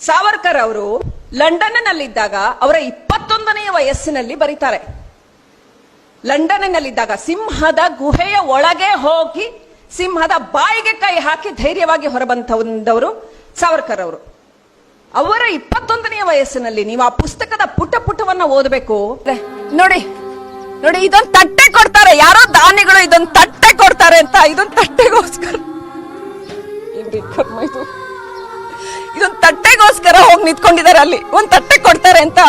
ಸಾವರ್ಕರ್ ಅವರು ಲಂಡನ್ನಲ್ಲಿದ್ದಾಗ ಅವರ ಇಪ್ಪತ್ತೊಂದನೆಯ ವಯಸ್ಸಿನಲ್ಲಿ ಬರೀತಾರೆ. ಲಂಡನ್ನಲ್ಲಿದ್ದಾಗ ಸಿಂಹದ ಗುಹೆಯ ಒಳಗೆ ಹೋಗಿ ಸಿಂಹದ ಬಾಯಿಗೆ ಕೈ ಹಾಕಿ ಧೈರ್ಯವಾಗಿ ಹೊರಬಂತವರು ಸಾವರ್ಕರ್ ಅವರು. ಅವರ ಇಪ್ಪತ್ತೊಂದನೆಯ ವಯಸ್ಸಿನಲ್ಲಿ ನೀವು ಆ ಪುಸ್ತಕದ ಪುಟ ಪುಟವನ್ನ ಓದಬೇಕು ನೋಡಿ ನೋಡಿ, ಇದೊಂದು ತಟ್ಟೆ ಕೊಡ್ತಾರೆ. ಯಾರೋ ದಾನಿಗಳು ಇದೊಂದು ತಟ್ಟೆ ಕೊಡ್ತಾರೆ ಅಂತ, ಇದೊಂದು ತಟ್ಟೆಗೋಸ್ಕರ. ತಟ್ಟೆಗೋಸ್ಕರ ಹೋಗಿ ನಿಂತ್ಕೊಂಡಿದ್ದಾರೆ ಅಲ್ಲಿ. ಒಂದು ತಟ್ಟೆ ಕೊಡ್ತಾರೆ ಅಂತ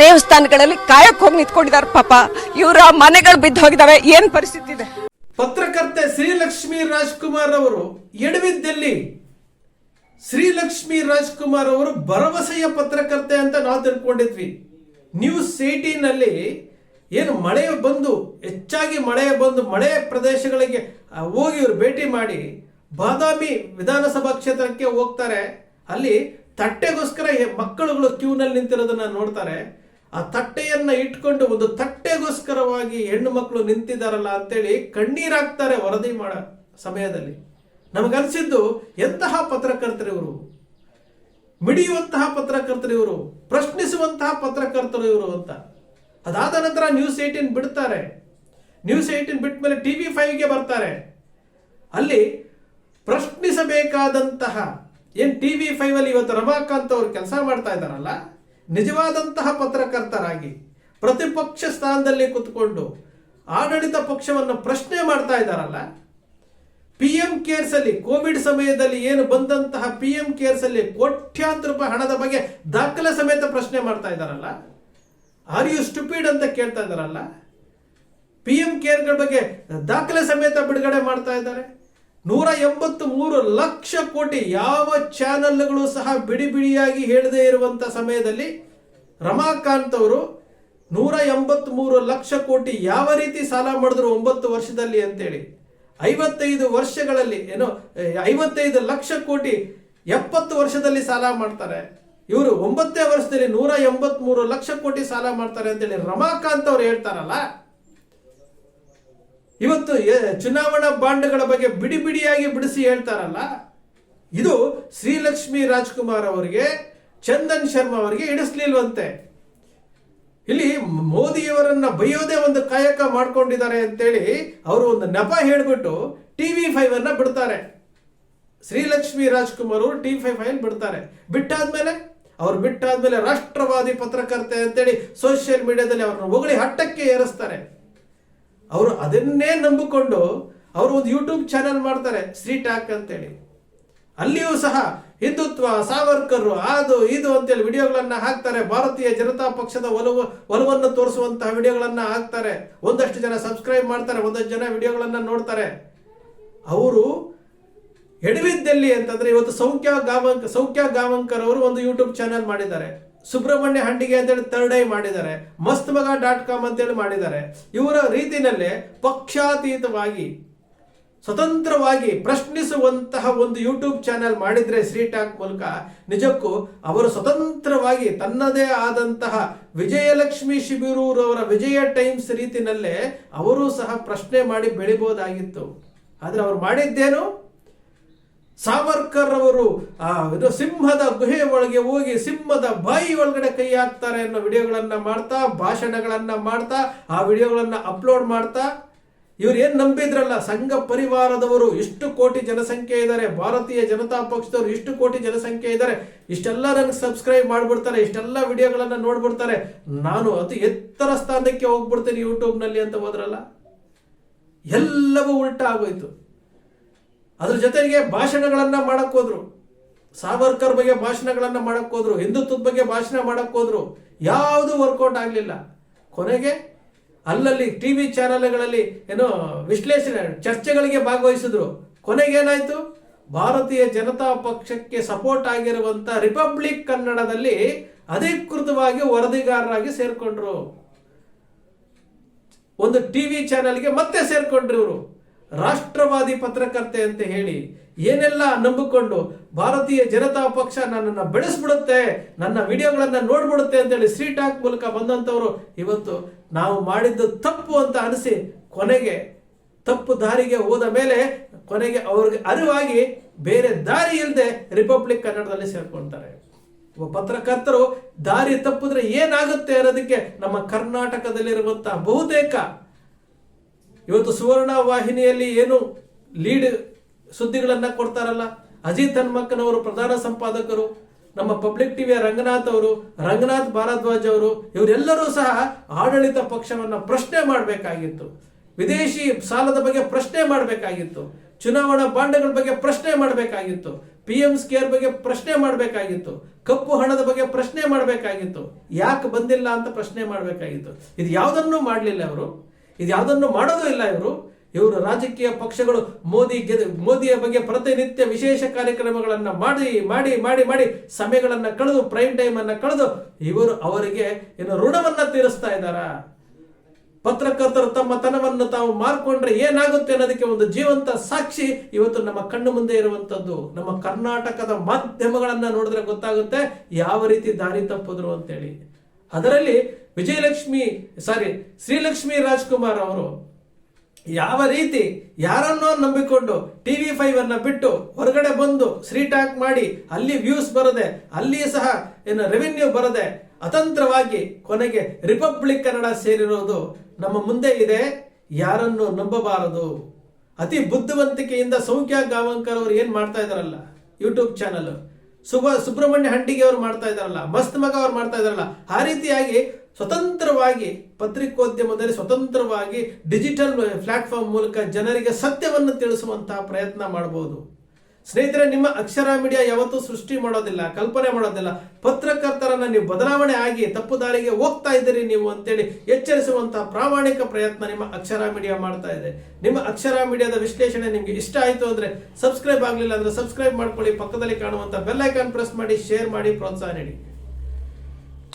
ದೇವಸ್ಥಾನಗಳಲ್ಲಿ ಕಾಯಕ್ಕೆ ಹೋಗಿ ನಿಂತ್ಕೊಂಡಿದ್ದಾರೆ ಪಾಪ. ಇವರ ಮನೆಗಳು ಬಿದ್ದು ಹೋಗಿದ್ದಾವೆ ಏನ್ ಪರಿಸ್ಥಿತಿ ಇದೆ? ಪತ್ರಕರ್ತೆ ಶ್ರೀಲಕ್ಷ್ಮಿ ರಾಜ್ಕುಮಾರ್ ಅವರು ಎಡವಿದ್ದಲ್ಲಿ ಶ್ರೀಲಕ್ಷ್ಮಿ ರಾಜ್ಕುಮಾರ್ ಅವರು ಭರವಸೆಯ ಪತ್ರಕರ್ತೆ ಅಂತ ನಾವು ತಿಳ್ಕೊಂಡಿದ್ವಿ. ನ್ಯೂಸ್ ಏಟೀನಲ್ಲಿ ಏನು ಮಳೆ ಬಂದು, ಹೆಚ್ಚಾಗಿ ಮಳೆ ಬಂದು, ಮಳೆ ಪ್ರದೇಶಗಳಿಗೆ ಹೋಗಿ ಇವರು ಭೇಟಿ ಮಾಡಿ ಬಾದಾಮಿ ವಿಧಾನಸಭಾ ಕ್ಷೇತ್ರಕ್ಕೆ ಹೋಗ್ತಾರೆ. ಅಲ್ಲಿ ತಟ್ಟೆಗೋಸ್ಕರ ಮಕ್ಕಳುಗಳು ಕ್ಯೂನಲ್ಲಿ ನಿಂತಿರೋದನ್ನ ನೋಡ್ತಾರೆ. ಆ ತಟ್ಟೆಯನ್ನ ಇಟ್ಕೊಂಡು ಒಂದು ತಟ್ಟೆಗೋಸ್ಕರವಾಗಿ ಹೆಣ್ಣು ಮಕ್ಕಳು ನಿಂತಿದ್ದಾರಲ್ಲ ಅಂತೇಳಿ ಕಣ್ಣೀರಾಗ್ತಾರೆ ವರದಿ ಮಾಡ ಸಮಯದಲ್ಲಿ. ನಮಗನ್ಸಿದ್ದು ಎಂತಹ ಪತ್ರಕರ್ತರು ಇವರು? ಮಿಡಿಯುವಂತಹ ಪತ್ರಕರ್ತರು ಇವರು? ಪ್ರಶ್ನಿಸುವಂತಹ ಪತ್ರಕರ್ತರು ಇವರು ಅಂತ. ಅದಾದ ನಂತರ ನ್ಯೂಸ್ ಏಟೀನ್ ಬಿಡ್ತಾರೆ. ನ್ಯೂಸ್ ಏಟೀನ್ ಬಿಟ್ಟ ಮೇಲೆ ಟಿವಿ ಫೈವ್ಗೆ ಬರ್ತಾರೆ. ಅಲ್ಲಿ ಪ್ರಶ್ನಿಸಬೇಕಾದಂತಹ ಏನ್ ಟಿವಿ ಫೈವ್ ಅಲ್ಲಿ ಇವತ್ತು ರಮಾಕಾಂತ್ ಅವರು ಕೆಲಸ ಮಾಡ್ತಾ ಇದ್ದಾರಲ್ಲ? ನಿಜವಾದಂತಹ ಪತ್ರಕರ್ತರಾಗಿ ಪ್ರತಿಪಕ್ಷ ಸ್ಥಾನದಲ್ಲಿ ಕುತ್ಕೊಂಡು ಆಡಳಿತ ಪಕ್ಷವನ್ನು ಪ್ರಶ್ನೆ ಮಾಡ್ತಾ ಇದ್ದಾರಲ್ಲ? ಪಿ ಎಂ ಕೇರ್ಸ್ ಅಲ್ಲಿ ಕೋವಿಡ್ ಸಮಯದಲ್ಲಿ ಏನು ಬಂದಂತಹ ಪಿ ಎಂ ಕೇರ್ಸ್ ಅಲ್ಲಿ ಕೋಟ್ಯಾಂತರ ರೂಪಾಯಿ ಹಣದ ಬಗ್ಗೆ ದಾಖಲೆ ಸಮೇತ ಪ್ರಶ್ನೆ ಮಾಡ್ತಾ ಇದ್ದಾರಲ್ಲ? ಆರ್ ಯು ಸ್ಟುಪಿಡ್ ಅಂತ ಕೇಳ್ತಾ ಇದ್ದಾರಲ್ಲ? ಪಿ ಎಂ ಕೇರ್ಗಳ ಬಗ್ಗೆ ದಾಖಲೆ ಸಮೇತ ಬಿಡುಗಡೆ ಮಾಡ್ತಾ ಇದ್ದಾರೆ. ನೂರ ಎಂಬತ್ತು ಮೂರು ಲಕ್ಷ ಕೋಟಿ ಯಾವ ಚಾನೆಲ್ಗಳು ಸಹ ಬಿಡಿ ಬಿಡಿಯಾಗಿ ಹೇಳದೇ ಇರುವಂತ ಸಮಯದಲ್ಲಿ ರಮಾಕಾಂತ್ ಅವರು ನೂರ ಎಂಬತ್ತ್ ಮೂರು ಲಕ್ಷ ಕೋಟಿ ಯಾವ ರೀತಿ ಸಾಲ ಮಾಡಿದ್ರು ಒಂಬತ್ತು ವರ್ಷದಲ್ಲಿ ಅಂತೇಳಿ. ಐವತ್ತೈದು ವರ್ಷಗಳಲ್ಲಿ, ಏನೋ, ಐವತ್ತೈದು ಲಕ್ಷ ಕೋಟಿ ಎಪ್ಪತ್ತು ವರ್ಷದಲ್ಲಿ ಸಾಲ ಮಾಡ್ತಾರೆ. ಇವರು ಒಂಬತ್ತೇ ವರ್ಷದಲ್ಲಿ ನೂರ ಎಂಬತ್ತ್ ಮೂರು ಲಕ್ಷ ಕೋಟಿ ಸಾಲ ಮಾಡ್ತಾರೆ ಅಂತೇಳಿ ರಮಾಕಾಂತ್ ಅವ್ರು ಹೇಳ್ತಾರಲ್ಲ ಇವತ್ತು ಚುನಾವಣಾ ಬಾಂಡ್ಗಳ ಬಗ್ಗೆ ಬಿಡಿ ಬಿಡಿಯಾಗಿ ಬಿಡಿಸಿ ಹೇಳ್ತಾರಲ್ಲ, ಇದು ಶ್ರೀಲಕ್ಷ್ಮಿ ರಾಜ್ಕುಮಾರ್ ಅವರಿಗೆ, ಚಂದನ್ ಶರ್ಮಾ ಅವರಿಗೆ ಇಡಿಸ್ಲಿಲ್ವಂತೆ ಇಲ್ಲಿ ಮೋದಿಯವರನ್ನ ಬೈಯೋದೇ ಒಂದು ಕಾಯಕ ಮಾಡ್ಕೊಂಡಿದ್ದಾರೆ ಅಂತೇಳಿ ಅವರು ಒಂದು ನೆಪ ಹೇಳ್ಬಿಟ್ಟು ಟಿವಿ ಫೈವ್ ಅನ್ನ ಬಿಡ್ತಾರೆ. ಶ್ರೀಲಕ್ಷ್ಮಿ ರಾಜ್ಕುಮಾರ್ ಅವರು ಟಿ ಫೈವ್ ಫೈಲ್ ಬಿಡ್ತಾರೆ. ಬಿಟ್ಟಾದ್ಮೇಲೆ, ಅವ್ರು ಬಿಟ್ಟಾದ್ಮೇಲೆ ರಾಷ್ಟ್ರವಾದಿ ಪತ್ರಕರ್ತೆ ಅಂತೇಳಿ ಸೋಷಿಯಲ್ ಮೀಡಿಯಾದಲ್ಲಿ ಅವ್ರನ್ನ ಹೊಗಳಿ ಹಟ್ಟಕ್ಕೆ ಏರಿಸ್ತಾರೆ. ಅವರು ಅದನ್ನೇ ನಂಬಿಕೊಂಡು ಅವರು ಒಂದು ಯೂಟ್ಯೂಬ್ ಚಾನೆಲ್ ಮಾಡ್ತಾರೆ ಶ್ರೀ ಟಾಕ್ ಅಂತೇಳಿ. ಅಲ್ಲಿಯೂ ಸಹ ಹಿಂದುತ್ವ, ಸಾವರ್ಕರು, ಅದು, ಇದು ಅಂತೇಳಿ ವಿಡಿಯೋಗಳನ್ನು ಹಾಕ್ತಾರೆ. ಭಾರತೀಯ ಜನತಾ ಪಕ್ಷದ ಒಲವು, ಒಲವನ್ನು ತೋರಿಸುವಂತಹ ವಿಡಿಯೋಗಳನ್ನು ಹಾಕ್ತಾರೆ. ಒಂದಷ್ಟು ಜನ ಸಬ್ಸ್ಕ್ರೈಬ್ ಮಾಡ್ತಾರೆ, ಒಂದಷ್ಟು ಜನ ವಿಡಿಯೋಗಳನ್ನು ನೋಡ್ತಾರೆ. ಅವರು ಎಡವಿದ್ದಲ್ಲಿ ಅಂತಂದ್ರೆ ಇವತ್ತು ಸೌಖ್ಯ ಗಾವಂಕ, ಸೌಖ್ಯ ಗಾವಂಕರ್ ಅವರು ಒಂದು ಯೂಟ್ಯೂಬ್ ಚಾನೆಲ್ ಮಾಡಿದ್ದಾರೆ. ಸುಬ್ರಹ್ಮಣ್ಯ ಹಂಡಿಗೆ ಅಂತೇಳಿ ಥರ್ಡ್ ಐ ಮಾಡಿದ್ದಾರೆ. ಮಸ್ತ್ ಮಗ ಡಾಟ್ ಕಾಮ್ ಅಂತೇಳಿ ಮಾಡಿದ್ದಾರೆ. ಇವರ ರೀತಿನಲ್ಲೇ ಪಕ್ಷಾತೀತವಾಗಿ, ಸ್ವತಂತ್ರವಾಗಿ ಪ್ರಶ್ನಿಸುವಂತಹ ಒಂದು ಯೂಟ್ಯೂಬ್ ಚಾನೆಲ್ ಮಾಡಿದ್ರೆ ಶ್ರೀ ಟಾಕ್ ಮೂಲಕ ನಿಜಕ್ಕೂ ಅವರು ಸ್ವತಂತ್ರವಾಗಿ ತನ್ನದೇ ಆದಂತಹ ವಿಜಯಲಕ್ಷ್ಮಿ ಶಿಬಿರೂರವರ ವಿಜಯ ಟೈಮ್ಸ್ ರೀತಿನಲ್ಲೇ ಅವರು ಸಹ ಪ್ರಶ್ನೆ ಮಾಡಿ ಬೆಳಿಬೋದಾಗಿತ್ತು. ಆದರೆ ಅವ್ರು ಮಾಡಿದ್ದೇನು? ಸಾವರ್ಕರ್ ಅವರು ಆ, ಇದು ಸಿಂಹದ ಗುಹೆ ಒಳಗೆ ಹೋಗಿ ಸಿಂಹದ ಬಾಯಿ ಒಳಗಡೆ ಕೈ ಹಾಕ್ತಾರೆ ಅನ್ನೋ ವಿಡಿಯೋಗಳನ್ನ ಮಾಡ್ತಾ, ಭಾಷಣಗಳನ್ನ ಮಾಡ್ತಾ, ಆ ವಿಡಿಯೋಗಳನ್ನ ಅಪ್ಲೋಡ್ ಮಾಡ್ತಾ, ಇವ್ರು ಏನ್ ನಂಬಿದ್ರಲ್ಲ, ಸಂಘ ಪರಿವಾರದವರು ಇಷ್ಟು ಕೋಟಿ ಜನಸಂಖ್ಯೆ ಇದ್ದಾರೆ, ಭಾರತೀಯ ಜನತಾ ಪಕ್ಷದವರು ಇಷ್ಟು ಕೋಟಿ ಜನಸಂಖ್ಯೆ ಇದ್ದಾರೆ, ಇಷ್ಟೆಲ್ಲ ನನಗೆ ಸಬ್ಸ್ಕ್ರೈಬ್ ಮಾಡ್ಬಿಡ್ತಾರೆ, ಇಷ್ಟೆಲ್ಲ ವಿಡಿಯೋಗಳನ್ನ ನೋಡ್ಬಿಡ್ತಾರೆ, ನಾನು ಅತಿ ಎತ್ತರ ಸ್ಥಾನಕ್ಕೆ ಹೋಗ್ಬಿಡ್ತೀನಿ ಯೂಟ್ಯೂಬ್ನಲ್ಲಿ ಅಂತ ಹೋದ್ರಲ್ಲ, ಎಲ್ಲವೂ ಉಲ್ಟಾ ಆಗೋಯ್ತು. ಅದ್ರ ಜೊತೆಗೆ ಭಾಷಣಗಳನ್ನ ಮಾಡಕ್ ಹೋದ್ರು. ಸಾವರ್ಕರ್ ಬಗ್ಗೆ ಭಾಷಣಗಳನ್ನ ಮಾಡಕ್ ಹೋದ್ರು ಹಿಂದುತ್ವದ ಬಗ್ಗೆ ಭಾಷಣ ಮಾಡಕ್ ಹೋದ್ರು. ಯಾವುದು ವರ್ಕೌಟ್ ಆಗ್ಲಿಲ್ಲ. ಕೊನೆಗೆ ಅಲ್ಲಲ್ಲಿ ಟಿ ವಿ ಚಾನೆಲ್ಗಳಲ್ಲಿ ಏನು ವಿಶ್ಲೇಷಣೆ, ಚರ್ಚೆಗಳಿಗೆ ಭಾಗವಹಿಸಿದ್ರು. ಕೊನೆಗೇನಾಯ್ತು ಭಾರತೀಯ ಜನತಾ ಪಕ್ಷಕ್ಕೆ ಸಪೋರ್ಟ್ ಆಗಿರುವಂತ ರಿಪಬ್ಲಿಕ್ ಕನ್ನಡದಲ್ಲಿ ಅಧಿಕೃತವಾಗಿ ವರದಿಗಾರರಾಗಿ ಸೇರ್ಕೊಂಡ್ರು. ಒಂದು ಟಿವಿ ಚಾನೆಲ್ಗೆ ಮತ್ತೆ ಸೇರ್ಕೊಂಡ್ರು ಇವರು. ರಾಷ್ಟ್ರವಾದಿ ಪತ್ರಕರ್ತೆ ಅಂತ ಹೇಳಿ ಏನೆಲ್ಲ ನಂಬಿಕೊಂಡು ಭಾರತೀಯ ಜನತಾ ಪಕ್ಷ ನನ್ನನ್ನು ಬೆಳೆಸ್ಬಿಡುತ್ತೆ, ನನ್ನ ವಿಡಿಯೋಗಳನ್ನು ನೋಡ್ಬಿಡುತ್ತೆ ಅಂತೇಳಿ ಶ್ರೀ ಟಾಕ್ ಮೂಲಕ ಬಂದಂಥವರು ಇವತ್ತು ನಾವು ಮಾಡಿದ್ದು ತಪ್ಪು ಅಂತ ಅನಿಸಿ ಕೊನೆಗೆ ತಪ್ಪು ದಾರಿಗೆ ಹೋದ ಮೇಲೆ ಕೊನೆಗೆ ಅವ್ರಿಗೆ ಅರಿವಾಗಿ ಬೇರೆ ದಾರಿ ಇಲ್ಲದೆ ರಿಪಬ್ಲಿಕ್ ಕನ್ನಡದಲ್ಲಿ ಸೇರ್ಕೊಳ್ತಾರೆ ಒಬ್ಬ ಪತ್ರಕರ್ತರು ದಾರಿ ತಪ್ಪಿದ್ರೆ ಏನಾಗುತ್ತೆ ಅನ್ನೋದಕ್ಕೆ ನಮ್ಮ ಕರ್ನಾಟಕದಲ್ಲಿರುವಂತಹ ಬಹುತೇಕ ಇವತ್ತು ಸುವರ್ಣ ವಾಹಿನಿಯಲ್ಲಿ ಏನು ಲೀಡ್ ಸುದ್ದಿಗಳನ್ನ ಕೊಡ್ತಾರಲ್ಲ? ಅಜಿತ್ ಹನ್ಮಕ್ಕನವರು ಪ್ರಧಾನ ಸಂಪಾದಕರು, ನಮ್ಮ ಪಬ್ಲಿಕ್ ಟಿವಿಯ ರಂಗನಾಥ್ ಅವರು, ರಂಗನಾಥ್ ಭಾರದ್ವಾಜ್ ಅವರು, ಇವರೆಲ್ಲರೂ ಸಹ ಆಡಳಿತ ಪಕ್ಷವನ್ನ ಪ್ರಶ್ನೆ ಮಾಡಬೇಕಾಗಿತ್ತು. ವಿದೇಶಿ ಸಾಲದ ಬಗ್ಗೆ ಪ್ರಶ್ನೆ ಮಾಡಬೇಕಾಗಿತ್ತು. ಚುನಾವಣಾ ಬಾಂಡ್ಗಳ ಬಗ್ಗೆ ಪ್ರಶ್ನೆ ಮಾಡಬೇಕಾಗಿತ್ತು. ಪಿ ಎಂ ಸ್ಕೇರ್ ಬಗ್ಗೆ ಪ್ರಶ್ನೆ ಮಾಡಬೇಕಾಗಿತ್ತು. ಕಪ್ಪು ಹಣದ ಬಗ್ಗೆ ಪ್ರಶ್ನೆ ಮಾಡಬೇಕಾಗಿತ್ತು. ಯಾಕೆ ಬಂದಿಲ್ಲ ಅಂತ ಪ್ರಶ್ನೆ ಮಾಡಬೇಕಾಗಿತ್ತು. ಇದು ಯಾವುದನ್ನೂ ಮಾಡಲಿಲ್ಲ ಅವರು. ಇದು ಯಾವುದನ್ನು ಮಾಡೋದೂ ಇಲ್ಲ ಇವರು. ಇವರು ರಾಜಕೀಯ ಪಕ್ಷಗಳು ಮೋದಿ ಗೆದ ಮೋದಿಯ ಬಗ್ಗೆ ಪ್ರತಿನಿತ್ಯ ವಿಶೇಷ ಕಾರ್ಯಕ್ರಮಗಳನ್ನು ಮಾಡಿ ಮಾಡಿ ಮಾಡಿ ಮಾಡಿ ಸಮಯಗಳನ್ನು ಕಳೆದು ಪ್ರೈಮ್ ಟೈಮ್ ಅನ್ನ ಕಳೆದು ಇವರು ಅವರಿಗೆ ಏನು ಋಣವನ್ನು ತೀರಿಸ್ತಾ ಇದ್ದಾರಾ? ಪತ್ರಕರ್ತರು ತಮ್ಮ ತನವನ್ನು ತಾವು ಮಾರ್ಕೊಂಡ್ರೆ ಏನಾಗುತ್ತೆ ಅನ್ನೋದಕ್ಕೆ ಒಂದು ಜೀವಂತ ಸಾಕ್ಷಿ ಇವತ್ತು ನಮ್ಮ ಕಣ್ಣು ಮುಂದೆ ಇರುವಂತದ್ದು ನಮ್ಮ ಕರ್ನಾಟಕದ ಮಾಧ್ಯಮಗಳನ್ನು ನೋಡಿದ್ರೆ ಗೊತ್ತಾಗುತ್ತೆ ಯಾವ ರೀತಿ ದಾರಿ ತಪ್ಪಿದ್ರು ಅಂತೇಳಿ. ಅದರಲ್ಲಿ ವಿಜಯಲಕ್ಷ್ಮಿ ಸಾರಿ ಶ್ರೀಲಕ್ಷ್ಮಿ ರಾಜ್ಕುಮಾರ್ ಅವರು ಯಾವ ರೀತಿ ಯಾರನ್ನೋ ನಂಬಿಕೊಂಡು ಟಿವಿ ಫೈವ್ ಅನ್ನ ಬಿಟ್ಟು ಹೊರಗಡೆ ಬಂದು ಶ್ರೀ ಟಾಕ್ ಮಾಡಿ ಅಲ್ಲಿ ವ್ಯೂಸ್ ಬರದೆ ಅಲ್ಲಿ ಸಹ ಏನು ರೆವಿನ್ಯೂ ಬರದೆ ಅತಂತ್ರವಾಗಿ ಕೊನೆಗೆ ರಿಪಬ್ಲಿಕ್ ಕನ್ನಡ ಸೇರಿರೋದು ನಮ್ಮ ಮುಂದೆ ಇದೆ. ಯಾರನ್ನು ನಂಬಬಾರದು. ಅತಿ ಬುದ್ಧಿವಂತಿಕೆಯಿಂದ ಸೌಖ್ಯ ಗಾವಂಕರ್ ಅವರು ಏನ್ ಮಾಡ್ತಾ ಇದಾರಲ್ಲ ಯೂಟ್ಯೂಬ್ ಚಾನಲ್ ಸುಬ ಸುಬ್ರಹ್ಮಣ್ಯ ಹಂಡಿಗೆ ಅವರು ಮಾಡ್ತಾ ಇದಾರಲ್ಲ ಮಸ್ತ್ ಮಗ ಅವ್ರು ಮಾಡ್ತಾ ಇದಾರಲ್ಲ ಆ ರೀತಿಯಾಗಿ ಸ್ವತಂತ್ರವಾಗಿ ಪತ್ರಿಕೋದ್ಯಮದಲ್ಲಿ ಸ್ವತಂತ್ರವಾಗಿ ಡಿಜಿಟಲ್ ಪ್ಲಾಟ್ಫಾರ್ಮ್ ಮೂಲಕ ಜನರಿಗೆ ಸತ್ಯವನ್ನು ತಿಳಿಸುವಂತಹ ಪ್ರಯತ್ನ ಮಾಡಬಹುದು ಸ್ನೇಹಿತರೆ, ನಿಮ್ಮ ಅಕ್ಷರ ಮೀಡಿಯಾ ಯಾವತ್ತೂ ಸೃಷ್ಟಿ ಮಾಡೋದಿಲ್ಲ, ಕಲ್ಪನೆ ಮಾಡೋದಿಲ್ಲ. ಪತ್ರಕರ್ತರನ್ನ ನೀವು ಬದಲಾವಣೆ ಆಗಿ ತಪ್ಪು ದಾರಿಗೆ ಹೋಗ್ತಾ ಇದ್ದೀರಿ ನೀವು ಅಂತೇಳಿ ಎಚ್ಚರಿಸುವಂತಹ ಪ್ರಾಮಾಣಿಕ ಪ್ರಯತ್ನ ನಿಮ್ಮ ಅಕ್ಷರ ಮೀಡಿಯಾ ಮಾಡ್ತಾ ಇದೆ. ನಿಮ್ಮ ಅಕ್ಷರ ಮೀಡಿಯಾದ ವಿಶ್ಲೇಷಣೆ ನಿಮ್ಗೆ ಇಷ್ಟ ಆಯ್ತು ಅಂದ್ರೆ ಸಬ್ಸ್ಕ್ರೈಬ್ ಆಗಲಿಲ್ಲ ಅಂದ್ರೆ ಸಬ್ಸ್ಕ್ರೈಬ್ ಮಾಡ್ಕೊಳ್ಳಿ. ಪಕ್ಕದಲ್ಲಿ ಕಾಣುವಂತ ಬೆಲ್ ಐಕಾನ್ ಪ್ರೆಸ್ ಮಾಡಿ, ಶೇರ್ ಮಾಡಿ, ಪ್ರೋತ್ಸಾಹ ನೀಡಿ.